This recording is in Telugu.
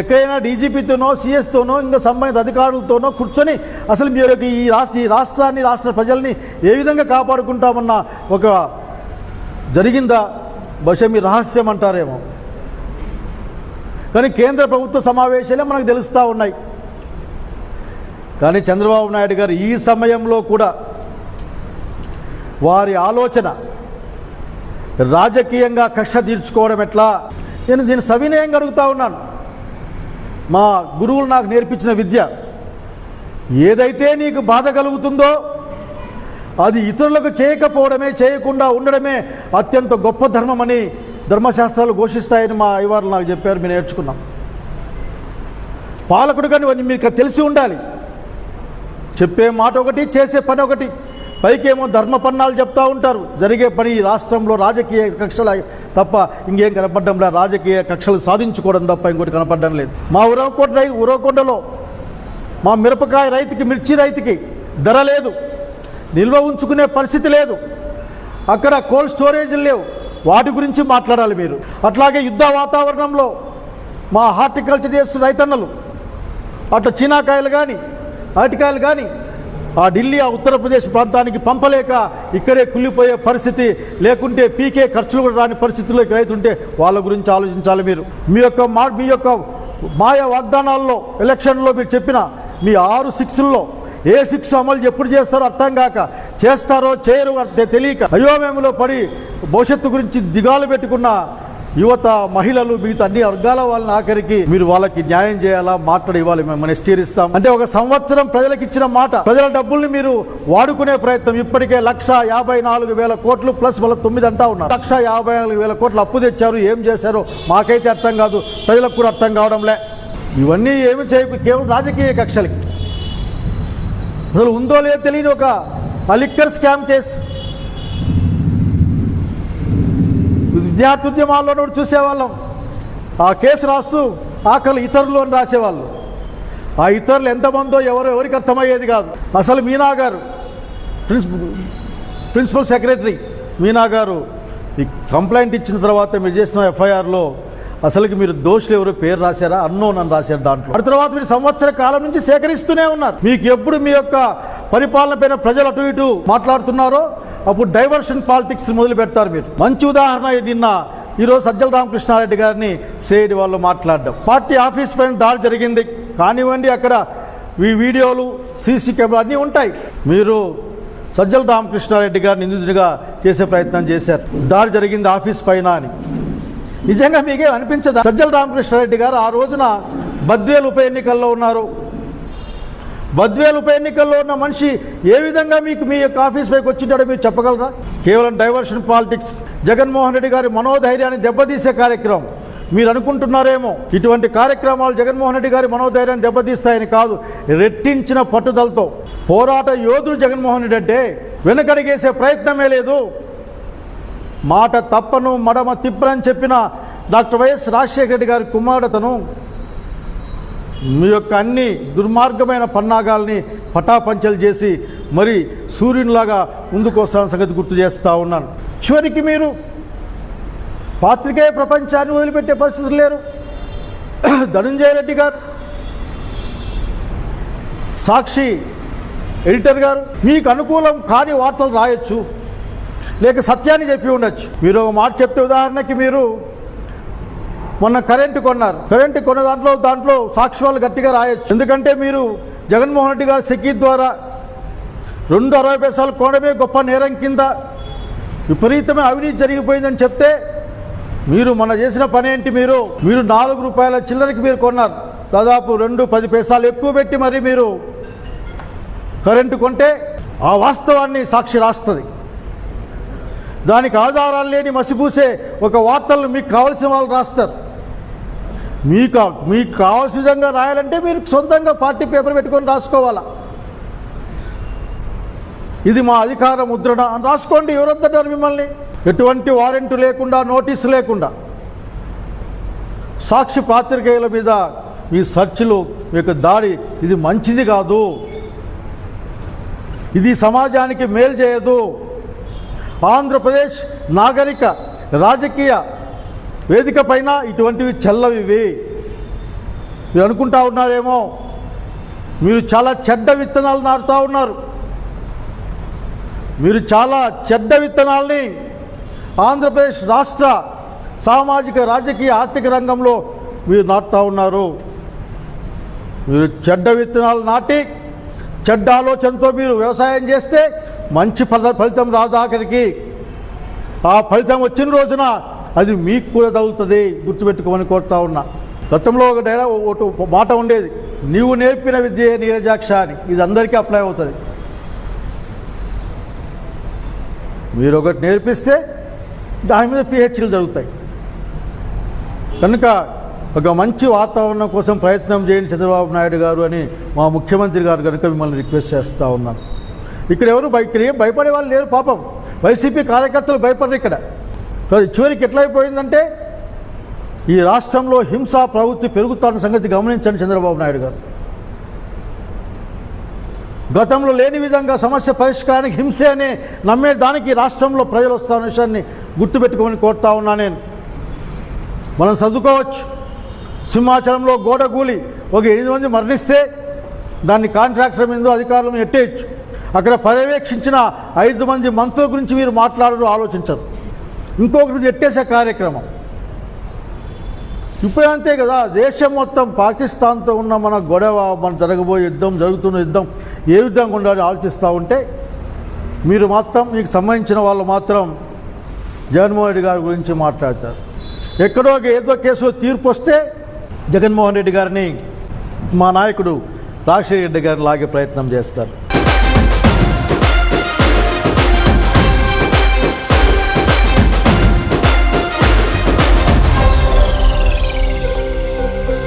ఎక్కడైనా డీజీపీతోనో సీఎస్తోనో ఇంకా సంబంధిత అధికారులతోనో కూర్చొని అసలు మీరు యొక్క ఈ రాష్ట్ర ఈ రాష్ట్రాన్ని రాష్ట్ర ప్రజల్ని ఏ విధంగా కాపాడుకుంటామన్న ఒక జరిగిందా? బహుశా మీ రహస్యం అంటారేమో. కానీ కేంద్ర ప్రభుత్వ సమావేశాలే మనకు తెలుస్తూ ఉన్నాయి. కానీ చంద్రబాబు నాయుడు గారు ఈ సమయంలో కూడా వారి ఆలోచన రాజకీయంగా కక్ష తీర్చుకోవడం ఎట్లా? నేను దీన్ని సవినయంగా అడుగుతా ఉన్నాను. మా గురువులు నాకు నేర్పించిన విద్య. ఏదైతే నీకు బాధ కలుగుతుందో అది ఇతరులకు చేయకపోవడమే చేయకుండా ఉండడమే అత్యంత గొప్ప ధర్మమని ధర్మశాస్త్రాలు ఘోషిస్తాయని మా అయ్యవారు నాకు చెప్పారు. మేము నేర్చుకున్నాం. పాలకుడు కానీ మీకు తెలిసి ఉండాలి. చెప్పే మాట ఒకటి చేసే పని ఒకటి. పైకేమో ధర్మ పన్నాలు చెప్తా ఉంటారు. జరిగే పని ఈ రాష్ట్రంలో రాజకీయ కక్షల తప్ప ఇంకేం కనపడడం లేదు. రాజకీయ కక్షలు సాధించుకోవడం తప్ప ఇంకోటి కనపడడం లేదు. మా ఉరవకొండ రై ఉరవకొండలో మా మిరపకాయ రైతుకి మిర్చి రైతుకి ధర లేదు. నిల్వ ఉంచుకునే పరిస్థితి లేదు. అక్కడ కోల్డ్ స్టోరేజీలు లేవు. వాటి గురించి మాట్లాడాలి మీరు. అట్లాగే యుద్ధ వాతావరణంలో మా హార్టికల్చర్ చేస్తున్న రైతన్నలు అట్లా చీనాకాయలు కానీ అరటికాయలు కానీ ఆ ఢిల్లీ ఆ ఉత్తరప్రదేశ్ ప్రాంతానికి పంపలేక ఇక్కడే కుళ్ళిపోయే పరిస్థితి లేకుంటే పీకే ఖర్చులు కూడా రాని పరిస్థితుల్లోకి రైతుంటే వాళ్ళ గురించి ఆలోచించాలి మీరు. మీ యొక్క మా మీ యొక్క మాయ వాగ్దానాల్లో ఎలక్షన్లో మీరు చెప్పిన మీ ఆరు సిక్స్ల్లో ఏ సిక్స్ అమలు ఎప్పుడు చేస్తారో అర్థం కాక చేస్తారో చేయరు అంటే తెలియక అయోమయంలో పడి భవిష్యత్తు గురించి దిగాలు పెట్టుకున్న యువత మహిళలు మిగతా అన్ని వర్గాల వాళ్ళని ఆఖరికి మీరు వాళ్ళకి న్యాయం చేయాలా మాట్లాడి ఇవ్వాలి మేము మనం అంటే ఒక సంవత్సరం ప్రజలకు ఇచ్చిన మాట ప్రజల డబ్బుల్ని మీరు వాడుకునే ప్రయత్నం ఇప్పటికే లక్ష యాభై నాలుగు వేల కోట్లు ప్లస్ మళ్ళీ తొమ్మిది అంటా ఉన్నారు. లక్ష యాభై నాలుగు వేల కోట్లు అప్పు తెచ్చారు ఏం చేశారో మాకైతే అర్థం కాదు ప్రజలకు కూడా అర్థం కావడంలే ఇవన్నీ ఏమి చేయకు కేవలం రాజకీయ కక్షలకి. అసలు ఉందో లేదో తెలియని ఒక అలిక్కర్ స్కామ్ కేసు. విద్యార్థుద్యమాల్లో కూడా చూసేవాళ్ళం. ఆ కేసు రాస్తూ ఆకలి ఇతరులు అని రాసేవాళ్ళు. ఆ ఇతరులు ఎంతమందో ఎవరో ఎవరికి అర్థమయ్యేది కాదు. అసలు మీనా గారు ప్రిన్సిపల్ సెక్రటరీ మీనా గారు ఈ కంప్లైంట్ ఇచ్చిన తర్వాత మీరు చేసిన ఎఫ్ఐఆర్లో అసలుకి మీరు దోషులు ఎవరు పేరు రాశారా? అన్నోన్ అని రాశారు దాంట్లో. ఆ తర్వాత మీరు సంవత్సర కాలం నుంచి సేకరిస్తూనే ఉన్నారు. మీకు ఎప్పుడు మీ యొక్క పరిపాలన పైన ప్రజలు అటు ఇటు మాట్లాడుతున్నారో అప్పుడు డైవర్షన్ పాలిటిక్స్ మొదలు పెడతారు మీరు. మంచి ఉదాహరణ నిన్న ఈరోజు సజ్జల రామకృష్ణారెడ్డి గారిని సేడి వాళ్ళు మాట్లాడడం. పార్టీ ఆఫీస్ పైన దాడి జరిగింది. కానివ్వండి అక్కడ ఈ వీడియోలు సీసీ కెమెరా అన్నీ ఉంటాయి. మీరు సజ్జల రామకృష్ణారెడ్డి గారిని నిందితుడిగా చేసే ప్రయత్నం చేశారు. దాడి జరిగింది ఆఫీస్ పైన అని. నిజంగా మీకే అనిపించదా? సజ్జల రామకృష్ణారెడ్డి గారు ఆ రోజున బద్వేలు ఉప ఎన్నికల్లో ఉన్నారు. బద్వేలు ఉప ఎన్నికల్లో ఉన్న మనిషి ఏ విధంగా మీకు మీ యొక్క ఆఫీస్ పైకి వచ్చింటాడో మీరు చెప్పగలరా? కేవలం డైవర్షన్ పాలిటిక్స్. జగన్మోహన్ రెడ్డి గారి మనోధైర్యాన్ని దెబ్బతీసే కార్యక్రమం. మీరు అనుకుంటున్నారేమో ఇటువంటి కార్యక్రమాలు జగన్మోహన్ రెడ్డి గారి మనోధైర్యాన్ని దెబ్బతీస్తాయని కాదు రెట్టించిన పట్టుదలతో. పోరాట యోధుడు జగన్మోహన్ రెడ్డి అంటే వెనకడిగేసే ప్రయత్నమే లేదు. మాట తప్పను మడమ తిప్పనని చెప్పిన డాక్టర్ వైఎస్ రాజశేఖర రెడ్డి గారి కుమారుడతను మీ యొక్క అన్ని దుర్మార్గమైన పన్నాగాల్ని పటాపంచలు చేసి మరి సూర్యునిలాగా ముందుకు సంగతి గుర్తు చేస్తూ ఉన్నాను. చివరికి మీరు పాత్రికేయ ప్రపంచాన్ని వదిలిపెట్టే పరిస్థితులు లేరు. ధనుంజయ రెడ్డి గారు సాక్షి ఎడిటర్ గారు మీకు అనుకూలం కాని వార్తలు రాయొచ్చు లేక సత్యాన్ని చెప్పి ఉండొచ్చు. మీరు ఒక మాట చెప్తే ఉదాహరణకి మీరు మొన్న కరెంటు కొన్నారు. కరెంటు కొన్న దాంట్లో దాంట్లో సాక్ష్యాలు గట్టిగా రాయొచ్చు. ఎందుకంటే మీరు జగన్మోహన్ రెడ్డి గారి సెకీ ద్వారా రెండు అరవై పైసలు కొనడమే గొప్ప నేరం కింద విపరీతమైన అవినీతి జరిగిపోయిందని చెప్తే మీరు మన చేసిన పని ఏంటి మీరు? మీరు నాలుగు రూపాయల చిల్లరకి మీరు కొన్నారు. దాదాపు రెండు పది పైసలు ఎక్కువ పెట్టి మరి మీరు కరెంటు కొంటే ఆ వాస్తవాన్ని సాక్షి రాస్తుంది. దానికి ఆధారాలు లేని మసిపూసే ఒక వార్తలను మీకు కావలసిన వాళ్ళు రాస్తారు. మీకు మీకు కావాల్సిన విధంగా రాయాలంటే మీరు సొంతంగా పార్టీ పేపర్ పెట్టుకొని రాసుకోవాలా? ఇది మా అధికార ముద్రణ. అని రాసుకోండి ఎవరొద్దన్నారు మిమ్మల్ని? ఎటువంటి వారెంట్ లేకుండా నోటీసు లేకుండా. సాక్షి పాత్రికేయుల మీద మీ సర్చ్లు మీ యొక్క దాడి ఇది మంచిది కాదు. ఇది సమాజానికి మేలు చేయదు. ఆంధ్రప్రదేశ్ నాగరిక రాజకీయ వేదిక పైన ఇటువంటివి చల్లవివి మీరు అనుకుంటా ఉన్నారేమో మీరు చాలా చెడ్డ విత్తనాలు నాటుతూ ఉన్నారు. మీరు చాలా చెడ్డ విత్తనాల్ని ఆంధ్రప్రదేశ్ రాష్ట్ర సామాజిక రాజకీయ ఆర్థిక రంగంలో మీరు నాటుతూ ఉన్నారు. మీరు చెడ్డ విత్తనాలు నాటి చెడ్డ ఆలోచనతో మీరు వ్యవసాయం చేస్తే మంచి ఫల ఫలితం రాదు ఆఖరికి ఆ ఫలితం వచ్చిన రోజున అది మీకు కూడా తగులుతుంది గుర్తుపెట్టుకోమని కోరుతా ఉన్నా. గతంలో ఒక డైలా ఒకటి మాట ఉండేది నీవు నేర్పిన విద్య నీరజాక్ష అని ఇది అందరికీ అప్లై అవుతుంది. మీరు ఒకటి నేర్పిస్తే దాని మీద పిహెచ్లు జరుగుతాయి. కనుక ఒక మంచి వాతావరణం కోసం ప్రయత్నం చేయండి చంద్రబాబు నాయుడు గారు అని మా ముఖ్యమంత్రి గారు కనుక మిమ్మల్ని రిక్వెస్ట్ చేస్తూ ఉన్నాను. ఇక్కడ ఎవరు బైక్ ఇక్కడ ఏం భయపడే వాళ్ళు లేరు పాపం. వైసీపీ కార్యకర్తలు భయపడరు ఇక్కడ. చివరికి ఎట్లయిపోయిందంటే ఈ రాష్ట్రంలో హింసా ప్రవృత్తి పెరుగుతున్న సంగతి గమనించండి చంద్రబాబు నాయుడు గారు. గతంలో లేని విధంగా సమస్య పరిష్కారానికి హింసే అనే నమ్మే దానికి రాష్ట్రంలో ప్రజలు వస్తున్న విషయాన్ని గుర్తుపెట్టుకోమని కోరుతా ఉన్నా నేను. మనం చదువుకోవచ్చు. సింహాచలంలో గోడగూలి ఒక ఎనిమిది మంది మరణిస్తే దాన్ని కాంట్రాక్టర్ మీద అధికారులను ఎట్టేయచ్చు. అక్కడ పర్యవేక్షించిన ఐదు మంది మంత్రుల గురించి మీరు మాట్లాడరు ఆలోచించరు. ఇంకొకరి మీద ఎట్టేసే కార్యక్రమం. ఇప్పుడు అంతే కదా దేశం మొత్తం పాకిస్తాన్తో ఉన్న మన గొడవ మన జరగబోయే యుద్ధం జరుగుతున్న యుద్ధం ఏ విధంగా ఉండాలని ఆలోచిస్తూ ఉంటే మీరు మాత్రం మీకు సంబంధించిన వాళ్ళు మాత్రం జగన్మోహన్ రెడ్డి గారి గురించి మాట్లాడతారు. ఎక్కడో ఏదో కేసులో తీర్పు వస్తే జగన్మోహన్ రెడ్డి గారిని మా నాయకుడు రాజశేఖర రెడ్డి గారిని లాగే ప్రయత్నం చేస్తారు.